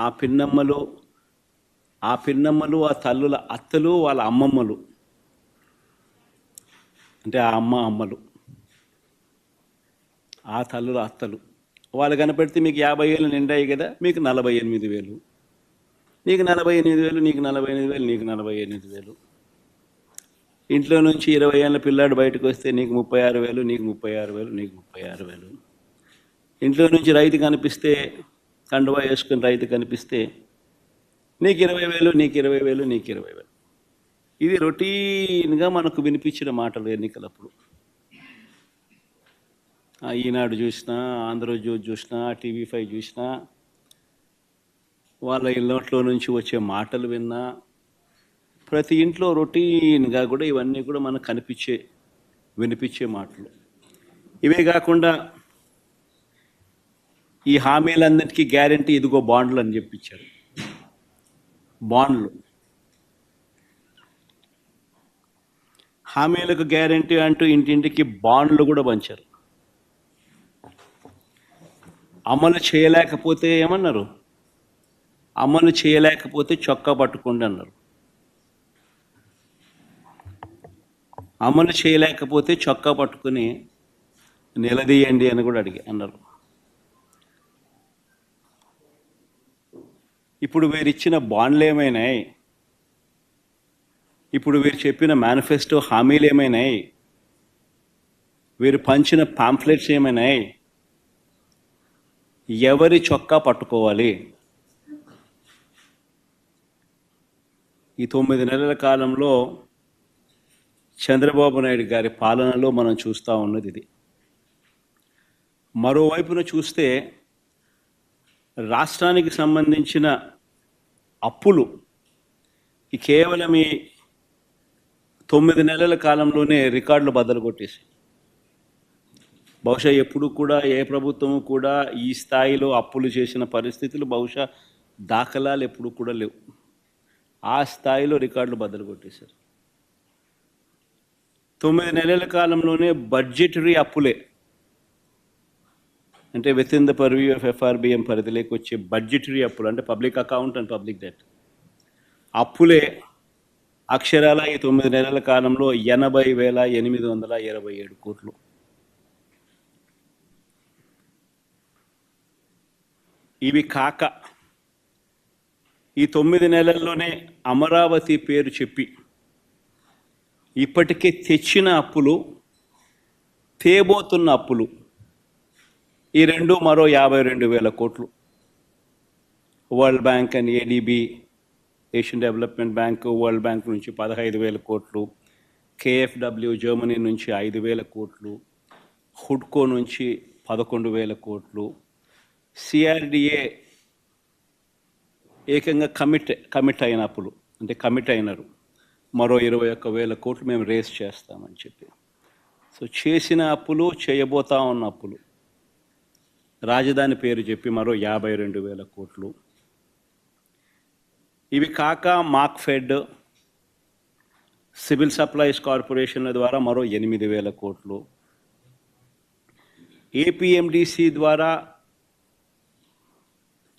ఆ పిన్నమ్మలు ఆ పిన్నమ్మలు ఆ తల్లుల అత్తలు వాళ్ళ అమ్మమ్మలు. అంటే ఆ అమ్మ అమ్మలు. ఆ తల్లుల అత్తలు. వాళ్ళు కనపెడితే మీకు యాభై ఏళ్ళు నిండాయి కదా మీకు నలభై ఎనిమిది వేలు. నీకు నలభై ఎనిమిది వేలు నీకు నలభై ఎనిమిది వేలు నీకు నలభై ఎనిమిది వేలు. ఇంట్లో నుంచి ఇరవై ఏళ్ళ పిల్లాడు బయటకు వస్తే నీకు ముప్పై ఆరు వేలు నీకు ముప్పై ఆరు వేలు నీకు ముప్పై ఆరు వేలు. ఇంట్లో నుంచి రైతు కనిపిస్తే కండువా వేసుకుని రైతు కనిపిస్తే నీకు ఇరవై వేలు నీకు ఇరవై వేలు నీకు ఇరవై వేలు. ఇది రొటీన్గా మనకు వినిపించిన మాటలు ఎన్నికలప్పుడు. ఈనాడు చూసినా ఆంధ్రజ్యోతి చూసినా టీవీ ఫైవ్ చూసినా వాళ్ళ ఇళ్ళట్లో నుంచి వచ్చే మాటలు విన్నా ప్రతి ఇంట్లో రొటీన్గా కూడా ఇవన్నీ కూడా మనకు కనిపించే వినిపించే మాటలు. ఇవే కాకుండా ఈ హామీలన్నిటికీ గ్యారంటీ ఇదిగో బాండ్లు అని చెప్పించారు బాండ్లు. హామీలకు గ్యారంటీ అంటూ ఇంటింటికి బాండ్లు కూడా పంచారు. అమలు చేయలేకపోతే ఏమన్నారు? అమలు చేయలేకపోతే చొక్కా పట్టుకోండి అన్నారు. అమలు చేయలేకపోతే చొక్కా పట్టుకుని నిలదీయండి అని కూడా అడిగి అన్నారు. ఇప్పుడు వీరిచ్చిన బాండ్లు ఏమైనాయి? ఇప్పుడు వీరు చెప్పిన మేనిఫెస్టో హామీలు ఏమైనాయి? వీరు పంచిన పాంఫ్లెట్స్ ఏమైనాయి? ఎవరి చొక్కా పట్టుకోవాలి? ఈ తొమ్మిది నెలల కాలంలో చంద్రబాబు నాయుడు గారి పాలనలో మనం చూస్తూ ఉన్నది ఇది. మరోవైపున చూస్తే రాష్ట్రానికి సంబంధించిన అప్పులు కేవలం ఈ తొమ్మిది నెలల కాలంలోనే రికార్డులు బద్దలు కొట్టేసి బహుశా ఎప్పుడు కూడా ఏ ప్రభుత్వము కూడా ఈ స్థాయిలో అప్పులు చేసిన పరిస్థితులు బహుశా దాఖలాలు ఎప్పుడు కూడా లేవు. ఆ స్థాయిలో రికార్డులు బద్దలు కొట్టేశారు. తొమ్మిది నెలల కాలంలోనే బడ్జెటరీ అప్పులే అంటే with in the purview of FRBM పరిధిలోకి వచ్చే బడ్జెటరీ అప్పులు అంటే public account and public debt అప్పులే అక్షరాల ఈ తొమ్మిది నెలల కాలంలో ఎనభై వేల ఎనిమిది వందల ఇరవై ఏడు కోట్లు. ఇవి కాక ఈ తొమ్మిది నెలల్లోనే అమరావతి పేరు చెప్పి ఇప్పటికే తెచ్చిన అప్పులు తేబోతున్న అప్పులు ఈ రెండు మరో యాభై రెండు వేల కోట్లు. World bank and ADB Asian development bank world bank నుంచి పదహైదు వేల కోట్లు. కేఎఫ్డబ్ల్యూ జర్మనీ నుంచి ఐదు వేల కోట్లు. హుడ్కో నుంచి పదకొండు వేల కోట్లు. సిఆర్డిఏ ఏకంగా కమిట్ కమిట్ అయిన అప్పులు అంటే కమిట్ అయినారు. మరో ఇరవై ఒక్క వేల కోట్లు మేము రేస్ చేస్తామని చెప్పి. సో చేసిన అప్పులు చేయబోతా ఉన్న అప్పులు రాజధాని పేరు చెప్పి మరో యాభై రెండు వేల కోట్లు. ఇవి కాక మాక్ఫెడ్ సివిల్ సప్లైస్ కార్పొరేషన్ల ద్వారా మరో ఎనిమిది వేల కోట్లు. ఏపీఎండిసి ద్వారా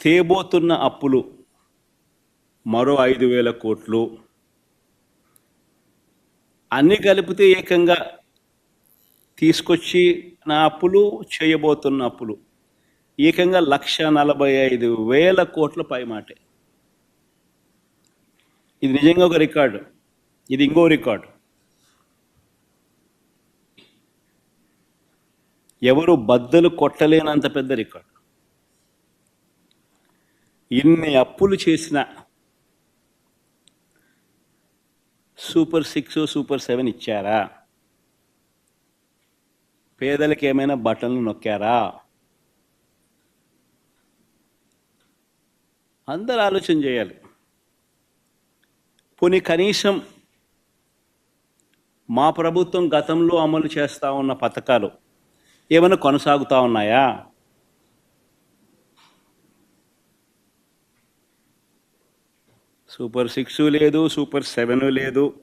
తేబోతున్న అప్పులు మరో ఐదు వేల కోట్లు. అన్నీ కలిపితే ఏకంగా తీసుకొచ్చి నా అప్పులు చేయబోతున్న అప్పులు. ఏకంగా లక్ష నలభై ఐదు వేల కోట్ల పైమాటే ఇది నిజంగా ఒక రికార్డు. ఇది ఇంకో రికార్డు. ఎవరు బద్దలు కొట్టలేనంత పెద్ద రికార్డు. ఇన్ని అప్పులు చేసిన సూపర్ సిక్స్ సూపర్ సెవెన్ ఇచ్చారా? పేదలకు ఏమైనా బటన్లు నొక్కారా? అందరు ఆలోచన చేయాలి. పోనీ కనీసం మా ప్రభుత్వం గతంలో అమలు చేస్తూ ఉన్న పథకాలు ఏమైనా కొనసాగుతూ ఉన్నాయా? సూపర్ సిక్స్ లేదు సూపర్ సెవెన్ లేదు.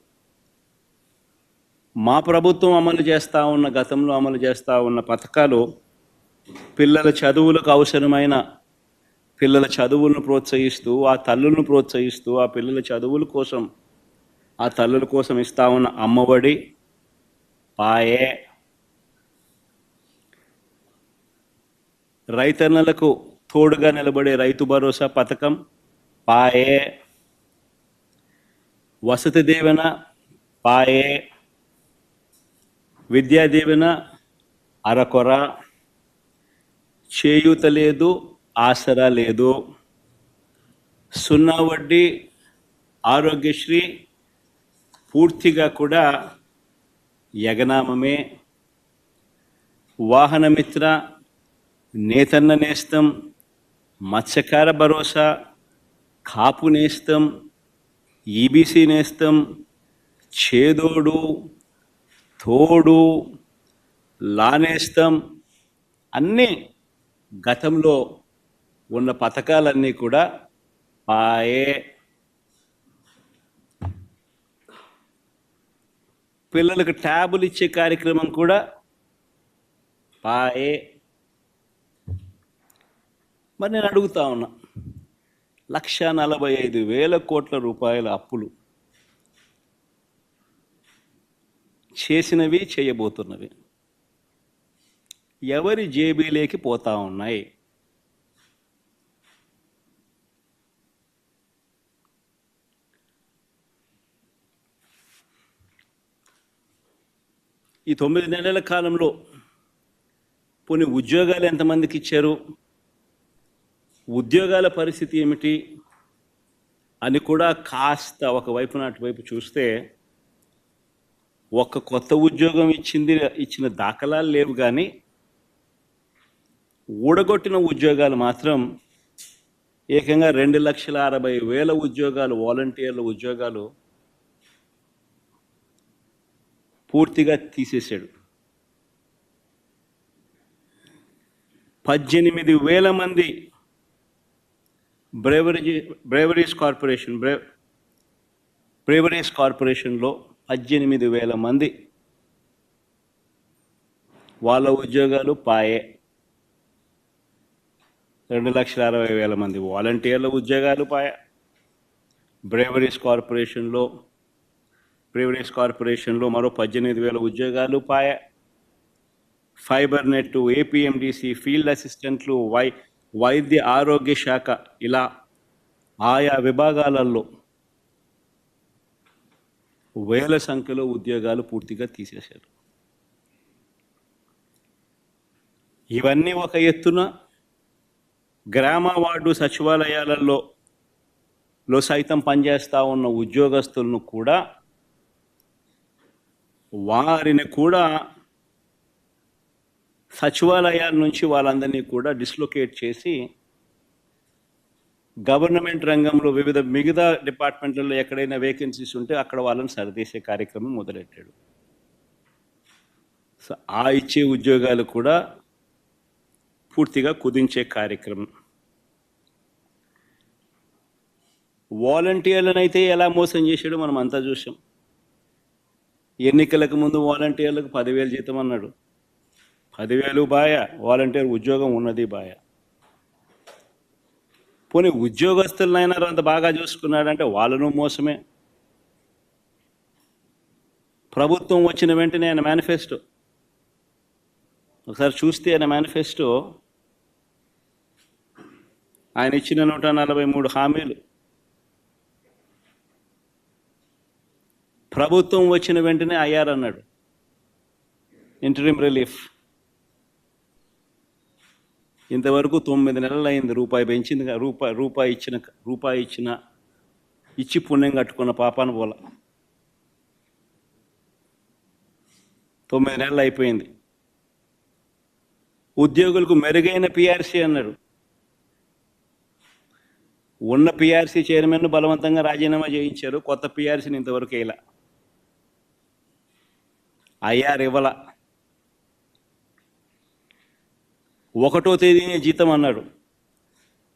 మా ప్రభుత్వం అమలు చేస్తూ ఉన్న గతంలో అమలు చేస్తూ ఉన్న పథకాలు పిల్లల చదువులకు అవసరమైన పిల్లల చదువులను ప్రోత్సహిస్తూ ఆ తల్లులను ప్రోత్సహిస్తూ ఆ పిల్లల చదువుల కోసం ఆ తల్లుల కోసం ఇస్తా ఉన్న అమ్మఒడి పాయే. రైతన్నలకు తోడుగా నిలబడే రైతు భరోసా పథకం పాయే. వసతి దీవెన పాయే. విద్యా దీవెన అరకొర. చేయూత లేదు ఆసరా లేదు. సున్నా వడ్డీ ఆరోగ్యశ్రీ పూర్తిగా కూడా యగనామమే. వాహనమిత్ర నేతన్న నేస్తం మత్స్యకార భరోసా కాపు నేస్తం ఈబీసీ నేస్తం చేదోడు తోడు లానేస్తం అన్నీ గతంలో ఉన్న పథకాలన్నీ కూడా పాయే పిల్లలకు ట్యాబులు ఇచ్చే కార్యక్రమం కూడా పాయే మరి నేను అడుగుతా ఉన్నా లక్ష నలభై ఐదు వేల కోట్ల రూపాయల అప్పులు చేసినవి చేయబోతున్నవి. ఎవరి జేబీలేకి పోతా ఉన్నాయి? ఈ తొమ్మిది నెలల కాలంలో పోనీ ఉద్యోగాలు ఎంతమందికి ఇచ్చారు? ఉద్యోగాల పరిస్థితి ఏమిటి? అని కూడా కాస్త ఒకవైపు నాటివైపు చూస్తే ఒక కొత్త ఉద్యోగం ఇచ్చింది ఇచ్చిన దాఖలాలు లేవు కానీ ఊడగొట్టిన ఉద్యోగాలు మాత్రం ఏకంగా రెండు లక్షల అరవై వేల ఉద్యోగాలు వాలంటీర్ల ఉద్యోగాలు పూర్తిగా తీసేశాడు. పద్దెనిమిది వేల మంది బ్రేవరీ బ్రేవరీస్ కార్పొరేషన్ బ్రే బ్రేవరీస్ కార్పొరేషన్లో పద్దెనిమిది వేల మంది వాళ్ళ ఉద్యోగాలు పాయే. రెండు లక్షల అరవై వేల మంది వాలంటీర్ల ఉద్యోగాలు పాయ. బ్రేవరీస్ కార్పొరేషన్లో ప్రైవేట్ కార్పొరేషన్లో మరో పద్దెనిమిది వేల ఉద్యోగాలు పాయ. ఫైబర్ నెట్ ఏపీఎండిసి ఫీల్డ్ అసిస్టెంట్లు వై వైద్య ఆరోగ్య శాఖ ఇలా ఆయా విభాగాలలో వేల సంఖ్యలో ఉద్యోగాలు పూర్తిగా తీసేశారు. ఇవన్నీ ఒక ఎత్తున గ్రామ వార్డు సచివాలయాలలో లో సైతం పనిచేస్తూ ఉన్న ఉద్యోగస్తులను కూడా వారిని కూడా సచివాలయాల నుంచి వాళ్ళందరినీ కూడా డిస్లొకేట్ చేసి గవర్నమెంట్ రంగంలో వివిధ మిగతా డిపార్ట్మెంట్లలో ఎక్కడైనా వేకెన్సీస్ ఉంటే అక్కడ వాళ్ళని సరిదీసే కార్యక్రమం మొదలెట్టాడు. సో ఆ ఇచ్చే ఉద్యోగాలు కూడా పూర్తిగా కుదించే కార్యక్రమం. వాలంటీర్లను ఎలా మోసం చేశాడో మనం అంతా చూసాం ఎన్నికలకు ముందు వాలంటీర్లకు పదివేలు జీతం అన్నాడు. పదివేలు బాయ వాలంటీర్ ఉద్యోగం ఉన్నది బాయ. పోనీ ఉద్యోగస్తులనైనా అంత బాగా చూసుకున్నాడంటే వాళ్ళను మోసమే. ప్రభుత్వం వచ్చిన వెంటనే ఆయన మేనిఫెస్టో. ఒకసారి చూస్తే ఆయన మేనిఫెస్టో. ఆయన ఇచ్చిన నూట నలభై మూడు హామీలు. ప్రభుత్వం వచ్చిన వెంటనే అయ్యారన్నాడు ఇంటరీమ్ రిలీఫ్ ఇంతవరకు తొమ్మిది నెలలు అయింది. రూపాయి పెంచింది రూపాయి రూపాయి ఇచ్చిన రూపాయి ఇచ్చిన ఇచ్చి పుణ్యం కట్టుకున్న పాపాన పోల. తొమ్మిది నెలలు అయిపోయింది. ఉద్యోగులకు మెరుగైన పిఆర్సీ అన్నాడు. ఉన్న పిఆర్సీ చైర్మన్ బలవంతంగా రాజీనామా చేయించారు. కొత్త పిఆర్సీని ఇంతవరకు ఇలా అయ్యారు ఇవ్వాల. ఒకటో తేదీనే జీతం అన్నాడు.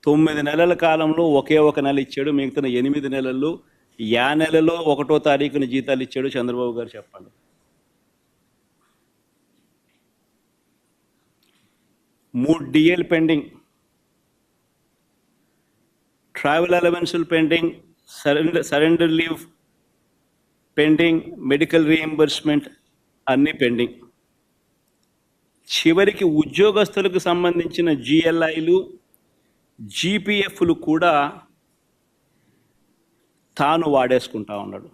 తొమ్మిది నెలల కాలంలో ఒకే ఒక నెల ఇచ్చాడు మిగతా ఎనిమిది నెలల్లో యా నెలలో ఒకటో తారీఖున జీతాలు ఇచ్చాడు చంద్రబాబు గారు చెప్పండి. మూడు DL pending. Travel అలవెన్సులు pending surrender surrender leave pending medical reimbursement అన్నీ పెండింగ్. చివరికి ఉద్యోగస్తులకు సంబంధించిన జిఎల్ఐలు జీపీఎఫ్లు కూడా తాను వాడేసుకుంటా ఉన్నాడు.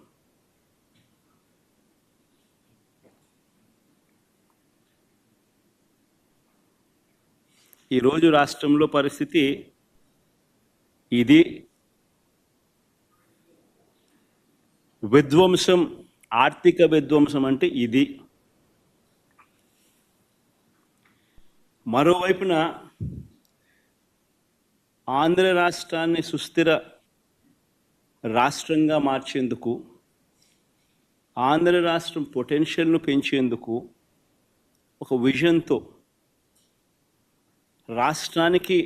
ఈరోజు రాష్ట్రంలో పరిస్థితి ఇది. విధ్వంసం ఆర్థిక విధ్వంసం అంటే ఇది. మరోవైపున ఆంధ్ర రాష్ట్రాన్ని సుస్థిర రాష్ట్రంగా మార్చేందుకు ఆంధ్ర రాష్ట్రం పొటెన్షియల్ను పెంచేందుకు ఒక విజన్తో రాష్ట్రానికి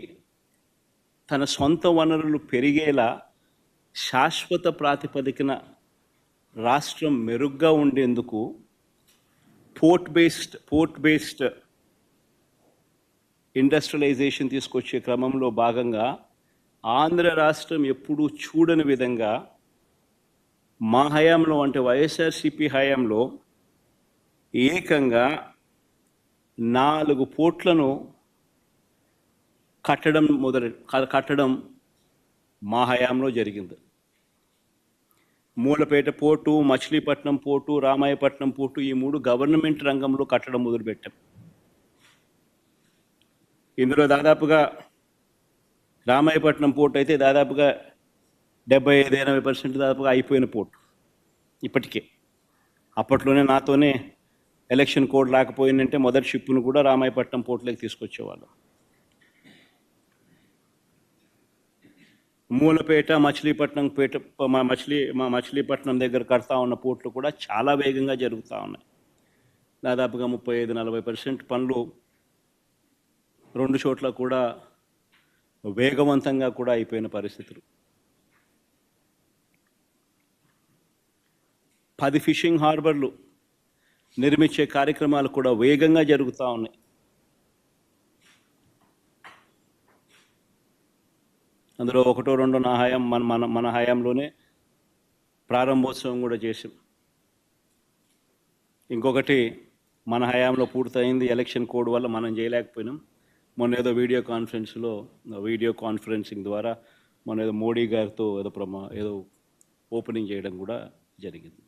తన సొంత వనరులు పెరిగేలా శాశ్వత ప్రాతిపదికన రాష్ట్రం మెరుగ్గా ఉండేందుకు port based port based industrialisation తీసుకొచ్చే క్రమంలో భాగంగా ఆంధ్ర రాష్ట్రం ఎప్పుడూ చూడని విధంగా మా హయాంలో అంటే వైఎస్ఆర్సిపి హయాంలో ఏకంగా నాలుగు పోట్లను కట్టడం మొదలు కట్టడం మా హయాంలో జరిగింది. Mulapeta port Machilipatnam port Ramayapatnam port ఈ మూడు గవర్నమెంట్ రంగంలో కట్టడం మొదలుపెట్టాం. ఇందులో దాదాపుగా రామాయపట్నం పోర్ట్ అయితే దాదాపుగా డెబ్బై ఐదు ఎనభై పర్సెంట్ దాదాపుగా అయిపోయిన పోర్ట్ ఇప్పటికే. అప్పట్లోనే నాతోనే ఎలక్షన్ కోడ్ రాకపోయిందంటే మొదటి షిప్ను కూడా రామాయపట్నం పోర్ట్లోకి తీసుకొచ్చేవాళ్ళం. మూలపేట మచిలీపట్నం పేట మా మచిలీ మా మచిలీపట్నం దగ్గర కడతా ఉన్న పోర్ట్లు కూడా చాలా వేగంగా జరుగుతూ ఉన్నాయి. దాదాపుగా ముప్పై ఐదు నలభై పర్సెంట్ పనులు రెండు చోట్ల కూడా వేగవంతంగా కూడా అయిపోయిన పరిస్థితులు. పది ఫిషింగ్ హార్బర్లు నిర్మించే కార్యక్రమాలు కూడా వేగంగా జరుగుతూ ఉన్నాయి. అందులో ఒకటో రెండో నా హయాం మన మన మన హయాంలోనే ప్రారంభోత్సవం కూడా చేసాం ఇంకొకటి మన హయాంలో పూర్తయింది ఎలక్షన్ కోడ్ వల్ల మనం చేయలేకపోయినాం. మొన్న ఏదో వీడియో కాన్ఫరెన్స్లో వీడియో కాన్ఫరెన్సింగ్ ద్వారా మన ఏదో మోడీ గారితో ఏదో ప్రమా ఏదో ఓపెనింగ్ చేయడం కూడా జరిగింది.